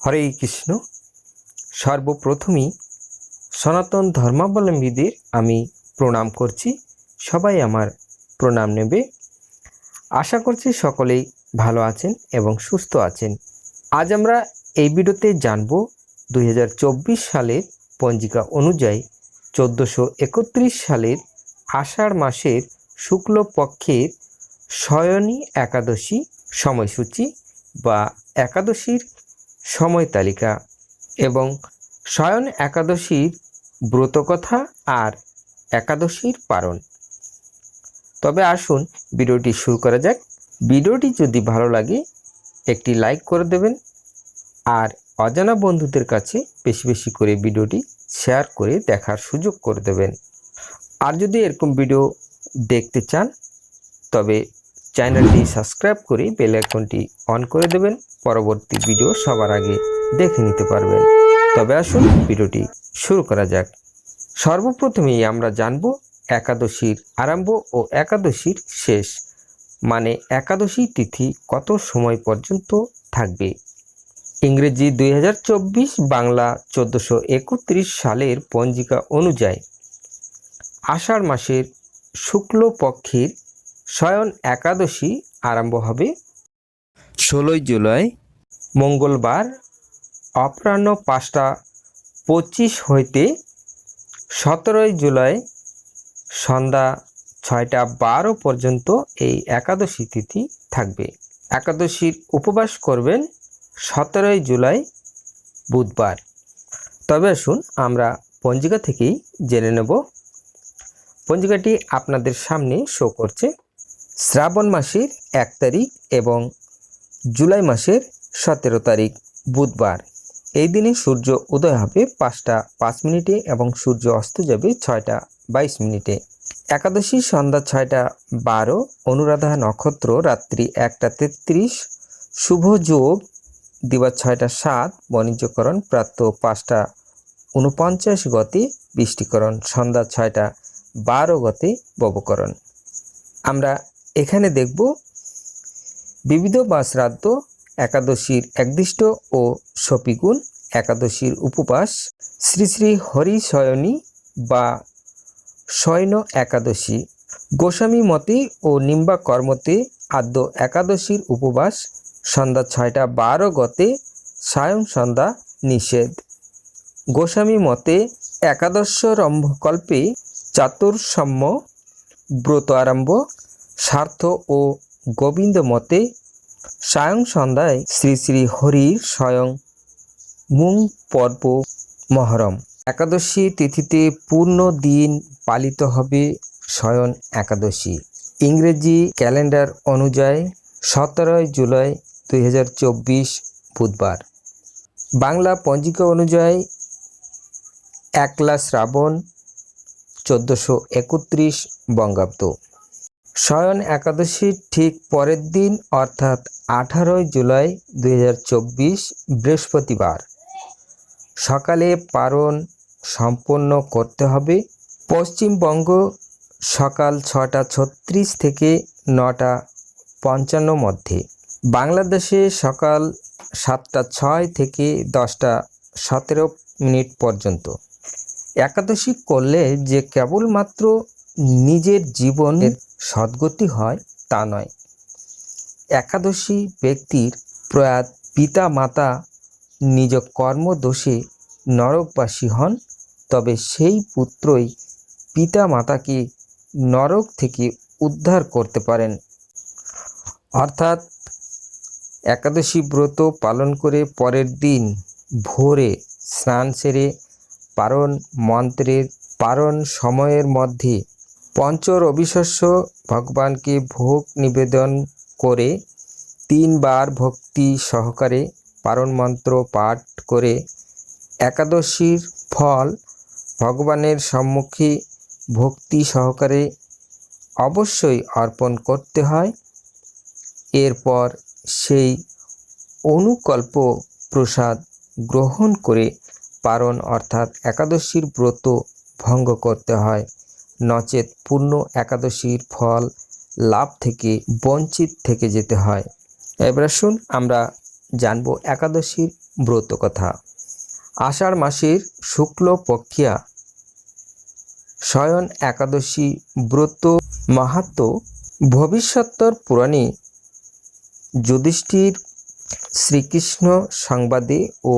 হরে কৃষ্ণ। সর্বপ্রথমেই সনাতন ধর্মাবলম্বীদের আমি প্রণাম করছি। সবাই আমার প্রণাম নেবে। আশা করছি সকলেই ভালো আছেন এবং সুস্থ আছেন। আজ আমরা এই ভিডিওতে জানব দুই হাজার চব্বিশ সালের পঞ্জিকা অনুযায়ী চোদ্দোশো একত্রিশ সালের আষাঢ় মাসের শুক্লপক্ষের শয়নী একাদশী সময়সূচি বা একাদশীর সময় তালিকা এবং শয়ন একাদশীর ব্রতকথা আর একাদশীর পারণ। তবে আসুন ভিডিওটি শুরু করা যাক। ভিডিওটি যদি ভালো লাগে, একটি লাইক করে দেবেন আর অজানা বন্ধুদের কাছে বেশি বেশি করে ভিডিওটি শেয়ার করে দেখার সুযোগ করে দেবেন। আর যদি এরকম ভিডিও দেখতে চান, তবে চ্যানেলটি সাবস্ক্রাইব করে বেল আইকনটি অন করে দেবেন। পরবর্তী ভিডিও সবার আগে দেখে নিতে পারবেন। তবে আসুন ভিডিওটি শুরু করা যাক। সর্বপ্রথমেই আমরা জানব একাদশীর আরম্ভ ও একাদশীর শেষ। মানে একাদশী তিথি কত সময় পর্যন্ত থাকবে? ইংরেজি দুই হাজার চব্বিশ, বাংলা চোদ্দোশো সালের পঞ্জিকা অনুযায়ী আষাঢ় মাসের শুক্লপক্ষের শয়ন একাদশী আরম্ভ হবে ষোলোই জুলাই, মঙ্গলবার, অপরাহ্ন পাঁচটা পঁচিশ হইতে সতেরোই জুলাই সন্ধ্যা ছয়টা বারো পর্যন্ত এই একাদশী তিথি থাকবে। একাদশীর উপবাস করবেন সতেরোই জুলাই বুধবার। তবে আসুন আমরা পঞ্জিকা থেকেই জেনে নেব। পঞ্জিকাটি আপনাদের সামনে শো করছে। শ্রাবণ মাসের এক তারিখ এবং জুলাই মাসের সতেরো তারিখ, বুধবার। এই দিনে সূর্য উদয় হবে পাঁচটা পাঁচ মিনিটে এবং সূর্য অস্ত যাবে ছয়টা বাইশ মিনিটে। একাদশী সন্ধ্যা ছয়টা বারো, অনুরাধা নক্ষত্র রাত্রি একটা তেত্রিশ, শুভ যোগ দিবা ছয়টা সাত, বাণিজ্যকরণ প্রাপ্ত পাঁচটা উনপঞ্চাশ গতে বৃষ্টিকরণ, সন্ধ্যা ছয়টা বারো গতে ববকরণ। আমরা এখানে দেখব বিবিধ বা শ্রাদ্ধ একাদশীর একদিষ্ট ও সপিগুণ, একাদশীর উপবাস, শ্রী শ্রী হরিশয়নী বা শয়ন একাদশী। গোস্বামী মতে ও নিম্বা কর্মতে আদ্য একাদশীর উপবাস, সন্ধ্যা ছয়টা বারো গতে সায়ং সন্ধ্যা নিষেধ। গোস্বামী মতে একাদশরম্ভকল্পে চাতুর্সম্য, ব্রত আরম্ভ, স্বার্থ ও গোবিন্দ মতে, সায়ং সন্ধ্যায় শ্রী শ্রী হরির স্বয়ং মুং পর্ব মহরম। একাদশী তিথিতে পূর্ণ দিন পালিত হবে শয়ন একাদশী। ইংরেজি ক্যালেন্ডার অনুযায়ী সতেরোই জুলাই দুই হাজার চব্বিশ বুধবার। বাংলা পঞ্জিকা অনুযায়ী একলা শ্রাবণ চোদ্দোশো একত্রিশ বঙ্গাব্দ। শয়ন একাদশীর ঠিক পরের দিন, অর্থাৎ আঠারোই জুলাই দু হাজার চব্বিশ, বৃহস্পতিবার। সকালে পারণ সম্পন্ন করতে হবে। পশ্চিমবঙ্গ সকাল ছটা ছত্রিশ থেকে নটা পঞ্চান্ন মধ্যে। বাংলাদেশে সকাল সাতটা ছয় থেকে দশটা সতেরো মিনিট পর্যন্ত। একাদশী করলে যে কেবলমাত্র নিজের জীবনের সদ্গতি হয় তা নয়। একাদশী ব্যক্তির প্রয়াত পিতা মাতা নিজ কর্মদোষে নরকবাসী হন, তবে সেই পুত্রই পিতা মাতাকে নরক থেকে উদ্ধার করতে পারেন। অর্থাৎ একাদশী ব্রত পালন করে পরের দিন ভোরে স্নান সেরে পারণ মন্ত্রের, পারণ সময়ের মধ্যে পঞ্চর অবিশস্য ভগবানকে ভোগ নিবেদন করে তিনবার ভক্তি সহকারে পারণ মন্ত্র পাঠ করে একাদশীর ফল ভগবানের সম্মুখে ভক্তি সহকারে অবশ্যই অর্পণ করতে হয়। এরপর সেই অনুকল্প প্রসাদ গ্রহণ করে পারণ অর্থাৎ একাদশীর ব্রত ভঙ্গ করতে হয়। নচেত পূর্ণ একাদশীর ফল লাভ থেকে বঞ্চিত থেকে যেতে হয়। এবার শুন আমরা জানব একাদশীর ব্রত কথা। আষাঢ় মাসের শুক্ল পক্ষিয়া শয়ন একাদশী ব্রত মাহাত্ম ভবিষ্যত্তর পুরাণে যুধিষ্ঠির শ্রীকৃষ্ণ সংবাদে ও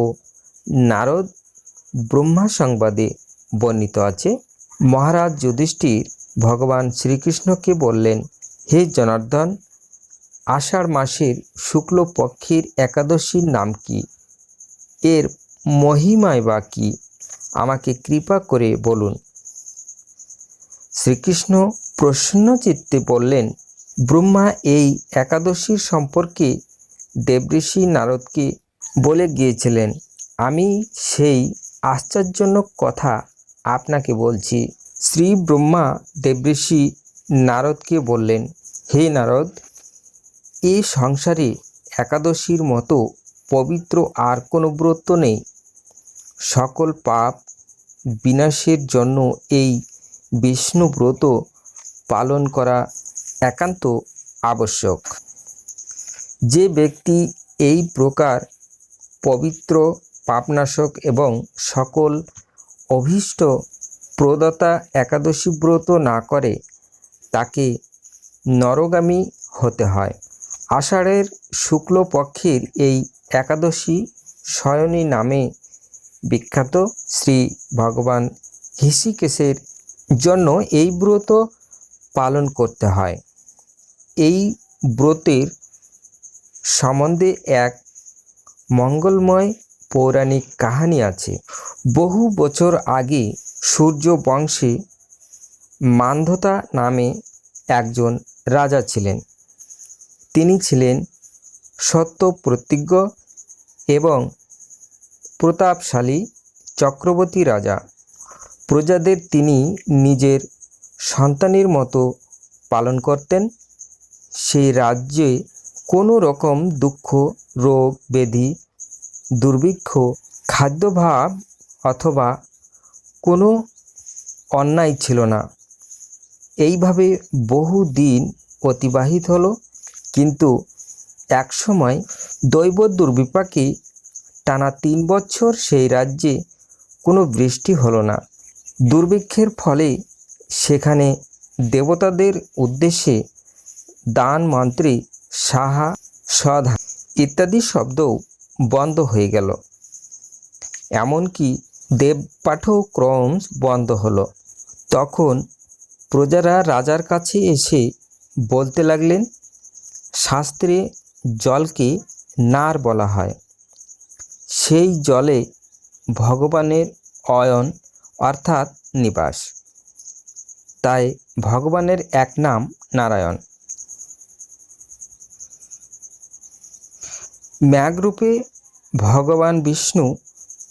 নারদ ব্রহ্মা সংবাদে বর্ণিত আছে। মহারাজ যুধিষ্ঠির ভগবান শ্রীকৃষ্ণকে বললেন, হে জনার্দন, আষাঢ় মাসের শুক্লপক্ষের একাদশীর নাম কি? এর মহিমায় বা কি? আমাকে কৃপা করে বলুন। শ্রীকৃষ্ণ প্রসন্নচিত্তে বললেন, ব্রহ্মা এই একাদশীর সম্পর্কে দেবঋষি নারদকে বলে গিয়েছিলেন। আমি সেই আশ্চর্যজনক কথা আপনাকে বলছি, শ্রী ব্রহ্মা দেবঋষি নারদকে বললেন, হে নারদ, এ সংসারে একাদশীর মতো পবিত্র আর কোনো ব্রত নেই। সকল পাপ বিনাশের জন্য এই বিষ্ণু ব্রত পালন করা একান্ত আবশ্যক। যে ব্যক্তি এই প্রকার পবিত্র পাপনাশক এবং সকল অভীষ্ট প্রদাতা একাদশী ব্রত না করে তাকে নরগামী হতে হয়। আষাঢ়ের শুক্লপক্ষের এই একাদশী শয়নী নামে বিখ্যাত শ্রী ভগবান হৃষিকেশের জন্য এই ব্রত পালন করতে হয়। এই ব্রতের সম্বন্ধে এক মঙ্গলময় পৌরাণিক কাহিনী আছে। বহু বছর আগে সূর্য বংশে মান্ধতা নামে একজন রাজা ছিলেন। তিনি ছিলেন সত্য প্রতিজ্ঞ এবং প্রতাপশালী চক্রবর্তী রাজা। প্রজাদের তিনি নিজের সন্তানের মতো পালন করতেন। সেই রাজ্যে কোনো রকম দুঃখ, রোগ, ব্যাধি দুর্ভিক্ষ, খাদ্যভাব অথবা কোনো অন্যায় ছিল না। এইভাবে বহু দিন অতিবাহিত হলো, কিন্তু একসময় দৈব দুর্বিপাকে টানা তিন বছর সেই রাজ্যে কোনো বৃষ্টি হলো না। দুর্ভিক্ষের ফলে সেখানে দেবতাদের উদ্দেশ্যে দান মন্ত্রী সাহা, সধা ইত্যাদি শব্দও বন্ধ হয়ে গেল। এমনকি দেবপাঠও ক্রম বন্ধ হলো। তখন প্রজারা রাজার কাছে এসে বলতে লাগলেন, শাস্ত্রে জলকে নার বলা হয়। সেই জলে ভগবানের অয়ন অর্থাৎ নিবাস। তাই ভগবানের এক নাম নারায়ণ। ম্যাগরূপে ভগবান বিষ্ণু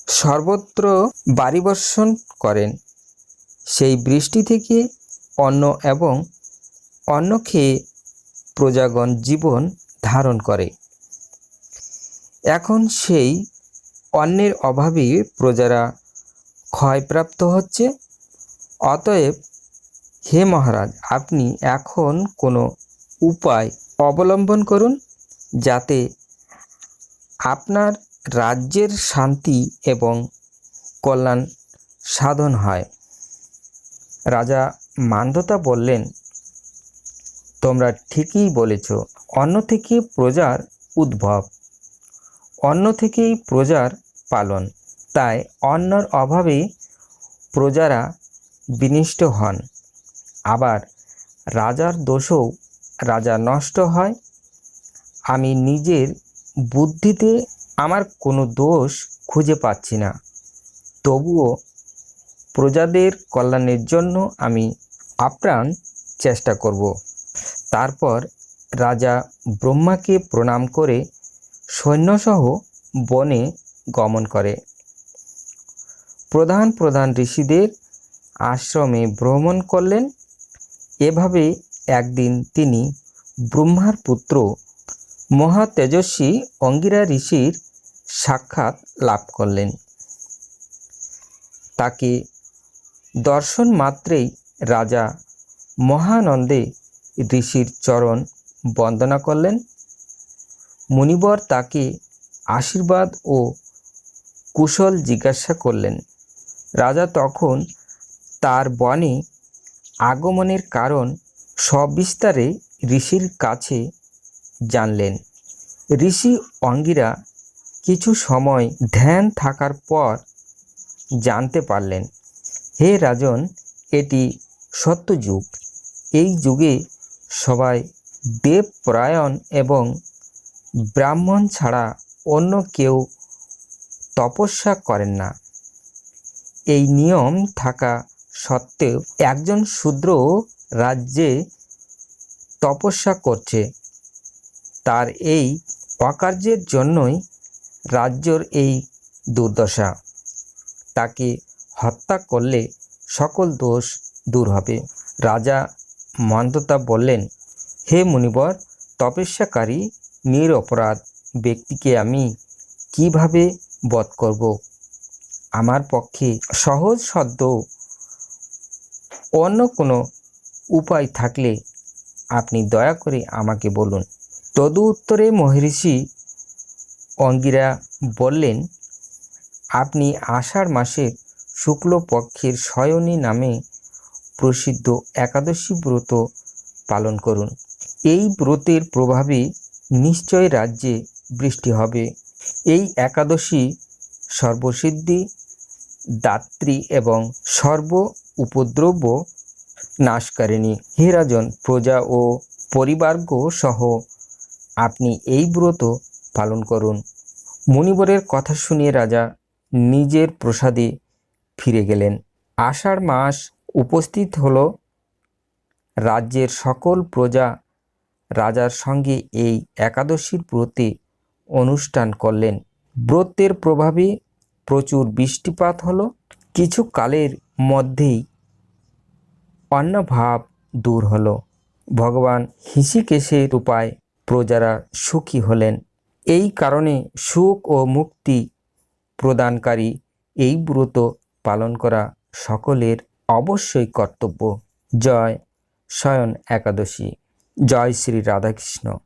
সর্বত্র বাড়িবর্ষণ করেন। সেই বৃষ্টি থেকে অন্ন এবং অন্ন খেয়ে প্রজাগণ জীবন ধারণ করে। এখন সেই অন্নের অভাবে প্রজারা ক্ষয়প্রাপ্ত হচ্ছে। অতএব হে মহারাজ, আপনি এখন কোনো উপায় অবলম্বন করুন যাতে আপনার রাজ্যের শান্তি এবং কল্যাণ সাধন হয়। রাজা মান্যতা বললেন, তোমরা ঠিকই বলেছ, অন্য থেকে প্রজার উদ্ভব। অন্য থেকেই প্রজার পালন। তাই অন্যর অভাবে প্রজারা বিনিষ্ট হন। আবার রাজার দোষও রাজা নষ্ট হয়। আমি নিজের বুদ্ধিতে আমার কোনো দোষ খুঁজে পাচ্ছি না। তবুও প্রজাদের কল্যাণের জন্য আমি আপ্রাণ চেষ্টা করব। তারপর রাজা ব্রহ্মাকে প্রণাম করে সৈন্যসহ বনে গমন করে। প্রধান প্রধান ঋষিদের আশ্রমে ভ্রমণ করলেন। এভাবে একদিন তিনি ব্রহ্মার পুত্র মহা তেজস্বী অঙ্গিরা ঋষির সাক্ষাৎ লাভ করলেন। তাকে দর্শন মাত্রেই রাজা মহানন্দে ঋষির চরণ বন্দনা করলেন। মুনিবর তাকে আশীর্বাদ ও কুশল জিজ্ঞাসা করলেন। রাজা তখন তার বনে আগমনের কারণ সবিস্তারে ঋষির কাছে জানলেন। ঋষি অঙ্গিরা কিছু সময় ধ্যান থাকার পর জানতে পারলেন, হে রাজন, এটি সত্যযুগ এই যুগে সবাই দেবপরায়ণ এবং ব্রাহ্মণ ছাড়া অন্য কেউ তপস্যা করেন না। এই নিয়ম থাকা সত্ত্বেও একজন শূদ্র রাজ্যে তপস্যা করছে। তার এই অকার্যের জন্যই রাজ্যর এই দুর্দশা। তাকে হত্যা করলে সকল দোষ দূর হবে। রাজা মন্দতা বললেন, হে মুনিবর, তপস্যাকারী, নিরপরাধ ব্যক্তিকে আমি কীভাবে বধ করব? আমার পক্ষে সহজ সদ্য অন্য কোনো উপায় থাকলে আপনি দয়া করে আমাকে বলুন। তদু উত্তরে মহর্ষি অঙ্গিরা বললেন, আপনি আষাঢ় মাসের শুক্লপক্ষের শয়নী নামে প্রসিদ্ধ একাদশী ব্রত পালন করুন। এই ব্রতের প্রভাবে নিশ্চয় রাজ্যে বৃষ্টি হবে। এই একাদশী সর্বসিদ্ধি, দাত্রী এবং সর্ব উপদ্রব্য নাশকারিণী। হে রাজন প্রজা ও পরিবারগ সহ আপনি এই ব্রত পালন করুন। মুনিবরের কথা শুনিয়ে রাজা নিজের প্রসাদে ফিরে গেলেন। আষাঢ় মাস উপস্থিত হল। রাজ্যের সকল প্রজা রাজার সঙ্গে এই একাদশীর ব্রতে অনুষ্ঠান করলেন। ব্রতের প্রভাবে প্রচুর বৃষ্টিপাত হলো। কিছু কালের মধ্যেই অন্নভাব দূর হলো। ভগবান হিসিকেশের উপায় প্রজারা সুখী হলেন। এই কারণে সুখ ও মুক্তি প্রদানকারী এই ব্রত পালন করা সকলের অবশ্যই কর্তব্য। জয় শয়ন একাদশী। জয় শ্রী রাধাকৃষ্ণ।